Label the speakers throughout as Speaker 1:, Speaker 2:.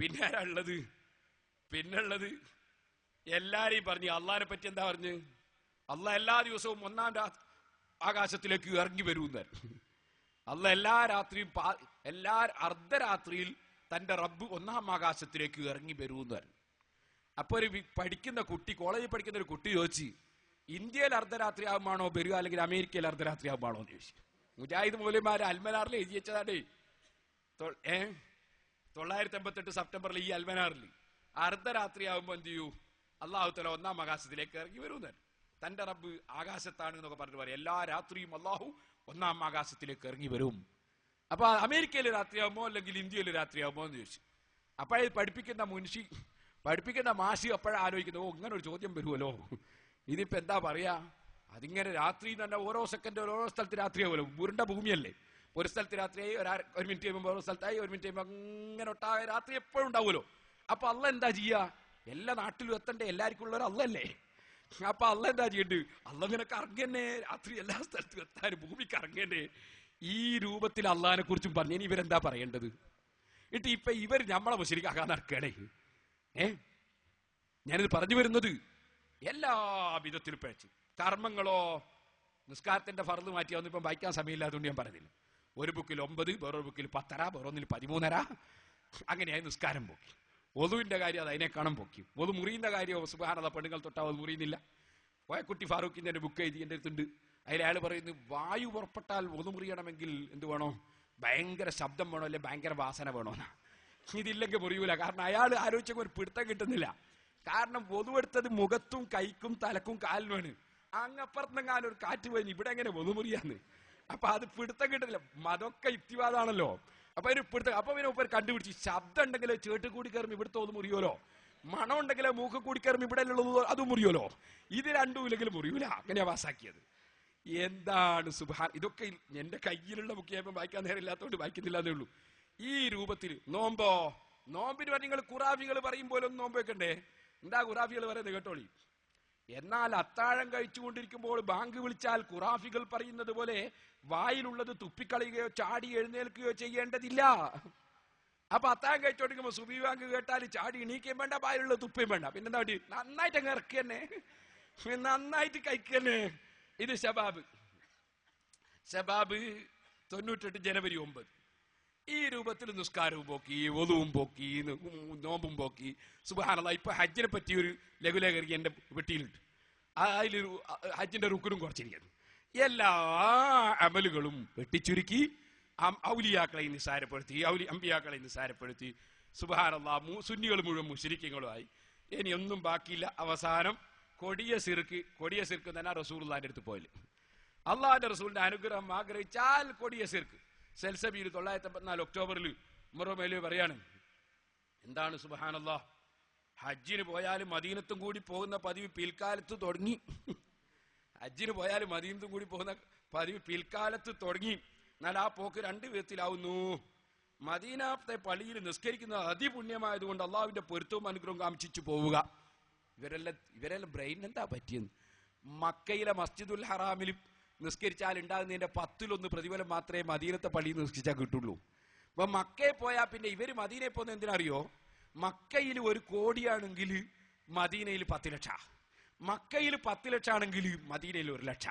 Speaker 1: പിന്നെ ആരാളുള്ളത് പിന്നുള്ളത്. എല്ലാരെയും പറഞ്ഞു. അള്ളാഹിനെ പറ്റി എന്താ പറഞ്ഞ്? അള്ളാഹ് എല്ലാ ദിവസവും ഒന്നാം രാ ആകാശത്തിലേക്ക് ഇറങ്ങി വരുന്ന അല്ല എല്ലാ രാത്രിയും എല്ലാ അർദ്ധരാത്രിയിൽ തന്റെ റബ്ബ് ഒന്നാം ആകാശത്തിലേക്ക് ഇറങ്ങി വരുമെന്ന് അപ്പൊ ഒരു പഠിക്കുന്ന കുട്ടി കോളേജിൽ പഠിക്കുന്ന ഒരു കുട്ടി ചോദിച്ചു ഇന്ത്യയിൽ അർദ്ധരാത്രി ആകുമ്പോഴാണോ വരിക അല്ലെങ്കിൽ അമേരിക്കയിൽ അർദ്ധരാത്രി ആകുമ്പോഴാണോ എന്ന് ചോദിച്ചു. മുജാഹിദ് മൗലന്മാർ അൽമനാറിൽ എഴുതി വെച്ചതാണ്. ഏ? തൊള്ളായിരത്തി എൺപത്തെട്ട് സെപ്റ്റംബറിൽ ഈ അൽമനാറിൽ അർദ്ധരാത്രി ആകുമ്പോൾ എന്ത് ചെയ്യൂ? അള്ളാഹുത്തല ഒന്നാം ആകാശത്തിലേക്ക് ഇറങ്ങി വരുമെന്ന് തന്റെ റബ്ബ് ആകാശത്താണ് എന്നൊക്കെ പറഞ്ഞു പറയും. എല്ലാ രാത്രിയും അള്ളാഹു ഒന്നാം ആകാശത്തിലേക്ക് ഇറങ്ങി വരും. അപ്പൊ അമേരിക്കയിൽ രാത്രിയാകുമോ അല്ലെങ്കിൽ ഇന്ത്യയിൽ രാത്രിയാകുമോ എന്ന് ചോദിച്ചു. അപ്പോഴേ പഠിപ്പിക്കുന്ന മുൻഷി പഠിപ്പിക്കുന്ന മാഷി അപ്പോഴാ ആലോചിക്കുന്നത് ഓ ഇങ്ങനെ ഒരു ചോദ്യം വരുമല്ലോ ഇതിപ്പോ എന്താ പറയാ? അതിങ്ങനെ രാത്രി തന്നെ ഓരോ സെക്കൻഡ് ഓരോ സ്ഥലത്ത് രാത്രിയാവുമല്ലോ. ഉരുണ്ട ഭൂമിയല്ലേ? ഒരു സ്ഥലത്ത് രാത്രിയായി ഒരു ഒരു മിനിറ്റ് കഴിയുമ്പോൾ ഒരു സ്ഥലത്തായി ഒരു മിനിറ്റ് കഴിയുമ്പോൾ അങ്ങനെ ഒട്ടാകെ രാത്രി എപ്പോഴും ഉണ്ടാവുമല്ലോ. അപ്പൊ അല്ല എന്താ ചെയ്യാ? എല്ലാ നാട്ടിലും എത്തണ്ടേ? എല്ലാവർക്കും ഉള്ളവർ അല്ലല്ലേ അപ്പൊ അല്ല എന്താ ചെയ്യണ്ട്? അല്ല ഇങ്ങനെ കറങ്ങന്നെ രാത്രി എല്ലാ സ്ഥലത്തും എത്താൻ ഭൂമി കറങ്ങന്നെ. ഈ രൂപത്തിൽ അള്ളഹാനെ കുറിച്ചും പറഞ്ഞു ഇനി ഇവരെന്താ പറയേണ്ടത്? ഇട്ട് ഇപ്പൊ ഇവർ നമ്മളെ മുശരിക്കാക്കാൻ നടക്കണേ ഏ? ഞാനിത് പറഞ്ഞു വരുന്നത് എല്ലാ വിധത്തിലും പേച്ച് കർമ്മങ്ങളോ നിസ്കാരത്തിന്റെ ഫറന്ന് മാറ്റിയൊന്നും ഇപ്പം വായിക്കാൻ സമയമില്ലാത്തതുകൊണ്ട് ഞാൻ പറഞ്ഞില്ല ഒരു ബുക്കിൽ ഒമ്പത് വേറൊരു ബുക്കിൽ പത്തര വേറൊന്നിൽ പതിമൂന്നര. അങ്ങനെയായി നിസ്കാരം പൊക്കി. ഒതുവിന്റെ കാര്യം അത് അതിനെ കാണും പൊക്കി. ഒതു മുറിയുന്ന കാര്യം സുബാനത പെണ്ണുങ്ങൾ തൊട്ടാ അത് മുറിയുന്നില്ല. കോയക്കുട്ടി ഫാറൂഖിന്റെ ഒരു ബുക്ക് എഴുതി എന്റെ അടുത്തുണ്ട്. അതിൽ അയാൾ പറയുന്നു വായു പുറപ്പെട്ടാൽ ഒതു മുറിയണമെങ്കിൽ എന്ത് വേണോ? ഭയങ്കര ശബ്ദം വേണോ? അല്ലെ ഭയങ്കര വാസന വേണോ? ഇതില്ലെങ്കിൽ മുറിയൂല. കാരണം അയാൾ ആലോചിച്ചപ്പോൾ ഒരു പിടുത്തം കിട്ടുന്നില്ല. കാരണം പൊതുവെടുത്തത് മുഖത്തും കൈക്കും തലക്കും കാലിനുമാണ്. അങ്ങപ്പുറത്തെങ്ങാനും ഒരു കാറ്റ് പോയി ഇവിടെ എങ്ങനെ പൊതുമുറിയാന്ന് അപ്പൊ അത് പിടുത്തം കിട്ടുന്നില്ല. മതൊക്കെ യുക്തിവാദാണല്ലോ. അപ്പൊ അതിന് പിടുത്തം അപ്പൊ പിന്നെ ഉപ്പർ കണ്ടുപിടിച്ച് ശബ്ദം ഉണ്ടെങ്കിലോ ചേട്ട് കൂടി കയറും ഇവിടുത്തെ ഒന്ന് മുറിയോലോ മണം ഉണ്ടെങ്കിലോ മൂക്ക് കൂടി കയറും ഇവിടെ ഉള്ളത് അതും മുറിയോലോ ഇത് രണ്ടും ഇല്ലെങ്കിലും മുറിയൂല. അങ്ങനെയാ പാസ്സാക്കിയത് എന്താണ് സുബാൻ ഇതൊക്കെ എന്റെ കയ്യിലുള്ള ബുക്ക് വായിക്കാൻ വായിക്കാൻ നേരമില്ലാത്തതുകൊണ്ട് വായിക്കുന്നില്ല എന്നേ ഉള്ളൂ. ഈ രൂപത്തിൽ നോമ്പോ? നോമ്പിന് പറഞ്ഞ നിങ്ങൾ ഖുറാഫികൾ പറയും പോലെ നോമ്പ് വെക്കണ്ടേ? എന്താ ഖുറാഫികൾ പറയുന്നത് കേട്ടോളി. എന്നാൽ അത്താഴം കഴിച്ചുകൊണ്ടിരിക്കുമ്പോൾ ബാങ്ക് വിളിച്ചാൽ ഖുറാഫികൾ പറയുന്നത് പോലെ വായിലുള്ളത് തുപ്പിക്കളയുകയോ ചാടി എഴുന്നേൽക്കുകയോ ചെയ്യേണ്ടതില്ല. അപ്പൊ അത്താഴം കഴിച്ചോണ്ടിരിക്കുമ്പോ സുബി ബാങ്ക് കേട്ടാൽ ചാടി എണീക്കുകയും വേണ്ട വായിലുള്ള തുപ്പയും വേണ്ട. പിന്നെന്താ വേണ്ടി നന്നായിട്ട് അങ്ങ് ഇറക്കി തന്നെ നന്നായിട്ട് കഴിക്കന്നെ. ഇത് ഷബാബ് ഷബാബ് തൊണ്ണൂറ്റെട്ട് ജനുവരി ഒമ്പത്. ഈ രൂപത്തിൽ നിസ്കാരവും പോക്കി ഒതുവും പോക്കി നോമ്പും പോക്കി. സുബാനല്ല ഇപ്പൊ ഹജ്ജിനെ പറ്റി ഒരു ലഘുലേഖരി എന്റെ വെട്ടിയിലുണ്ട്. അതിലൊരു ഹജ്ജിന്റെ റുക്കനും കുറച്ചിരിക്കുന്നു. എല്ലാ അമലുകളും വെട്ടിച്ചുരുക്കി ഔലിയാക്കളെ നിസ്സാരപ്പെടുത്തി ഔലി അമ്പിയാക്കളെ നിസ്സാരപ്പെടുത്തി. സുബഹാനല്ല സുന്നികൾ മുഴുവൻ ഇനി ഒന്നും ബാക്കിയില്ല. അവസാനം കൊടിയ സിർക്ക് കൊടിയ സിർക്ക് തന്നെ റസൂർലാന്റെ അടുത്ത് പോയില്ല അള്ളാഹിന്റെ റസൂലിന്റെ അനുഗ്രഹം ആഗ്രഹിച്ചാൽ കൊടിയ സിർക്ക്. സെൽസബിയിൽ തൊള്ളായിരത്തി അമ്പത്തിനാല് ഒക്ടോബറിൽ ഉമറുമേലി പറയാണ് എന്താണ് സുബഹാനല്ലാ? ഹജ്ജിന് പോയാലും മദീനത്തും കൂടി പോകുന്ന പതിവ് പിൽക്കാലത്ത് തുടങ്ങി. ഹജ്ജിന് പോയാലും മദീനത്തും കൂടി പോകുന്ന പതിവ് പിൽക്കാലത്ത് തുടങ്ങി. എന്നാൽ ആ പോക്ക് രണ്ട് വിധത്തിലാവുന്നു. മദീനത്തെ പള്ളിയിൽ നിസ്കരിക്കുന്നത് അതിപുണ്യമായതുകൊണ്ട് അള്ളാവിന്റെ പൊരുത്തവും അനുഗ്രഹം കാമിച്ചു പോവുക. ഇവരെല്ലാം ഇവരെല്ലാം ബ്രെയിൻ എന്താ പറ്റിയെന്ന്? മക്കയിലെ മസ്ജിദുൽ ഹറാമിൽ നിസ്കരിച്ചാൽ ഉണ്ടാകുന്നതിന്റെ പത്തിലൊന്ന് പ്രതിഫലം മാത്രമേ മദീനത്തെ പള്ളിയിൽ നിസ്കരിച്ചാൽ കിട്ടുള്ളൂ. അപ്പൊ മക്കയെ പോയാൽ പിന്നെ ഇവർ മദീനെ പോകുന്ന എന്തിനറിയോ മക്കയിൽ ഒരു കോടിയാണെങ്കിൽ മദീനയിൽ പത്ത് ലക്ഷ. മക്കയിൽ പത്ത് ലക്ഷമാണെങ്കിൽ മദീനയിൽ ഒരു ലക്ഷ.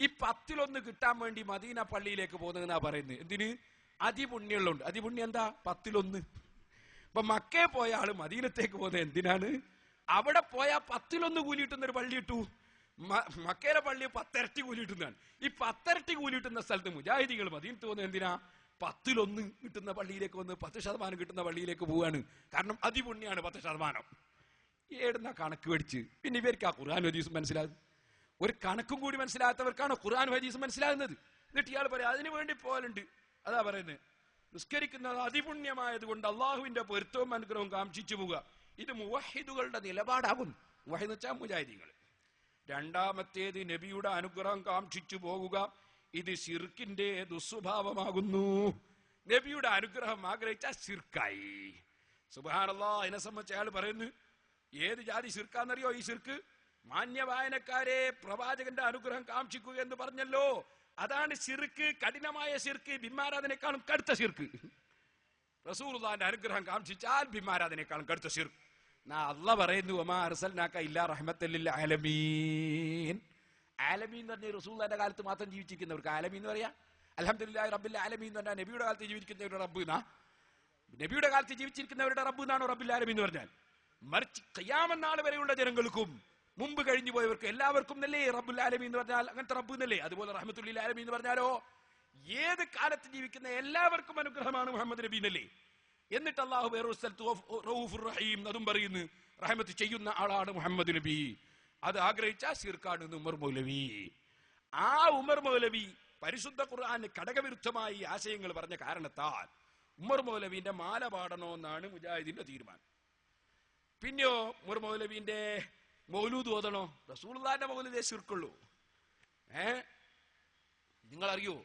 Speaker 1: ഈ പത്തിലൊന്ന് കിട്ടാൻ വേണ്ടി മദീന പള്ളിയിലേക്ക് പോകുന്നതെന്നാ പറയുന്നത്? എന്തിന്? അതിപുണ്യമുള്ളുണ്ട് അതിപുണ്യം എന്താ? പത്തിലൊന്ന്. ഇപ്പൊ മക്കയെ പോയ ആൾ മദീനത്തേക്ക് പോകുന്നത് എന്തിനാണ്? അവിടെ പോയാൽ പത്തിലൊന്ന് കൂലി കിട്ടുന്ന ഒരു പള്ളി ഇട്ടു. മ- മക്കയിലെ പള്ളി പത്തരട്ടി കൂലി കിട്ടുന്നതാണ് ഈ പത്തരട്ടി കൂലി കിട്ടുന്ന സ്ഥലത്ത് മുജാഹിദികൾ മദീനത്ത് പോകുന്നത് എന്തിനാ? പത്തിലൊന്ന് കിട്ടുന്ന പള്ളിയിലേക്ക് വന്ന് പത്ത് ശതമാനം കിട്ടുന്ന പള്ളിയിലേക്ക് പോവാണ്. കാരണം അതിപുണ്യാണ് പത്ത് ശതമാനം. ഏടുന്ന കണക്ക് മേടിച്ച് പിന്നെ ഇവർക്ക് ആ ഖുർആൻ ഹദീസ് മനസ്സിലാകും. ഒരു കണക്കും കൂടി മനസ്സിലാകാത്തവർക്കാണ് ഖുർആൻ ഹദീസ് മനസ്സിലാകുന്നത്. എന്നിട്ട് ഇയാൾ പറയാം അതിനു വേണ്ടി പോലുണ്ട് അതാ പറയുന്നത് നിസ്കരിക്കുന്നത് അതിപുണ്യമായത് കൊണ്ട് അള്ളാഹുവിന്റെ പൊരുത്തവും അനുഗ്രഹവും കാംക്ഷിച്ചു പോവുക. ഇത് മുവഹിദുകളുടെ നിലപാടാകും മുവഹിദ് വെച്ചാൽ മുജാഹിദീങ്ങൾ. രണ്ടാമത്തേത് നബിയുടെ അനുഗ്രഹം കാക്ഷിച്ചു പോകുക. ഇത് ഷിർക്കിന്റെ ദുസ്വഭാവമാകുന്നു. നബിയുടെ അനുഗ്രഹം ആഗ്രഹിച്ച ഷിർക്കായി സുബാനല്ലാ അതിനെ സംബന്ധിച്ച് അയാൾ പറയുന്നു ഏത് ജാതി ശിർക്കാന്നറിയോ ഈ ശിർക്ക്? മാന്യ വായനക്കാരെ പ്രവാചകന്റെ അനുഗ്രഹം കാക്ഷിക്കുക എന്ന് പറഞ്ഞല്ലോ. അതാണ് ശിർക്ക് കഠിനമായ ശിർക്ക് ബിംബാരാധനേക്കാളും കടുത്ത ശിർക്ക്. റസൂർദാന്റെ അനുഗ്രഹം കാക്ഷിച്ചാൽ ബിമാരാധനേക്കാളും കടുത്ത ശിർ അല്ല പറയുന്നു ആലമീൻ. എന്ന് പറഞ്ഞ റസൂലുള്ളാന്റെ കാലത്ത് മാത്രം ജീവിച്ചിരിക്കുന്നവർക്ക് ആലമീൻ എന്ന് പറയാ? അലഹദില്ലാ റബ്ബിൽ ആലമീൻ എന്ന് പറഞ്ഞാൽ നബിയുടെ കാലത്ത് ജീവിച്ചിരിക്കുന്നവരുടെ റബ്ബ് എന്നാ നബിയുടെ കാലത്ത് ജീവിച്ചിരിക്കുന്നവരുടെ റബ്ബ് എന്നാണോ റബ്ബിൽ ആലമീൻ എന്ന് പറഞ്ഞാൽ? മറിച്ച് കയ്യാമെന്നാൾ നാൾ വരെയുള്ള ജനങ്ങൾക്കും മുമ്പ് കഴിഞ്ഞു പോയവർക്ക് എല്ലാവർക്കും നല്ലേ റബ്ബുൽ ആലമീൻ എന്ന് പറഞ്ഞാൽ അങ്ങനത്തെ റബ്ബ് എന്നല്ലേ അതുപോലെ റഹ്മത്തുള്ളിൽ ആലമീൻ എന്ന് പറഞ്ഞാലോ? ഏത് കാലത്ത് ജീവിക്കുന്ന എല്ലാവർക്കും അനുഗ്രഹമാണ് മുഹമ്മദ് നബി എന്നല്ലേ എന്നിട്ട് അള്ളാഹു വേറൊരു സ്ഥലത്ത് റഹീം അതും പറയുന്നു റഹമത്ത് ചെയ്യുന്ന ആളാണ് മുഹമ്മദ് നബി. അത് ആഗ്രഹിച്ച സിർക്കാണ് ഉമർ മൗലവി. ആ ഉമർ മൗലവി പരിശുദ്ധ ഖുർആാന് ഘടകവിരുദ്ധമായി ആശയങ്ങൾ പറഞ്ഞ കാരണത്താൽ ഉമർ മൗലവിന്റെ മാല പാടണോ എന്നാണ് മുജാഹിദിന്റെ തീരുമാനം. പിന്നെയോ ഉമർ മൗലവിന്റെ മൗലൂദ് ഓതണോ? റസൂൽദാന്റെ മൗലൂദേ ശിർക്കുള്ളൂ. ഏ? നിങ്ങൾ അറിയോ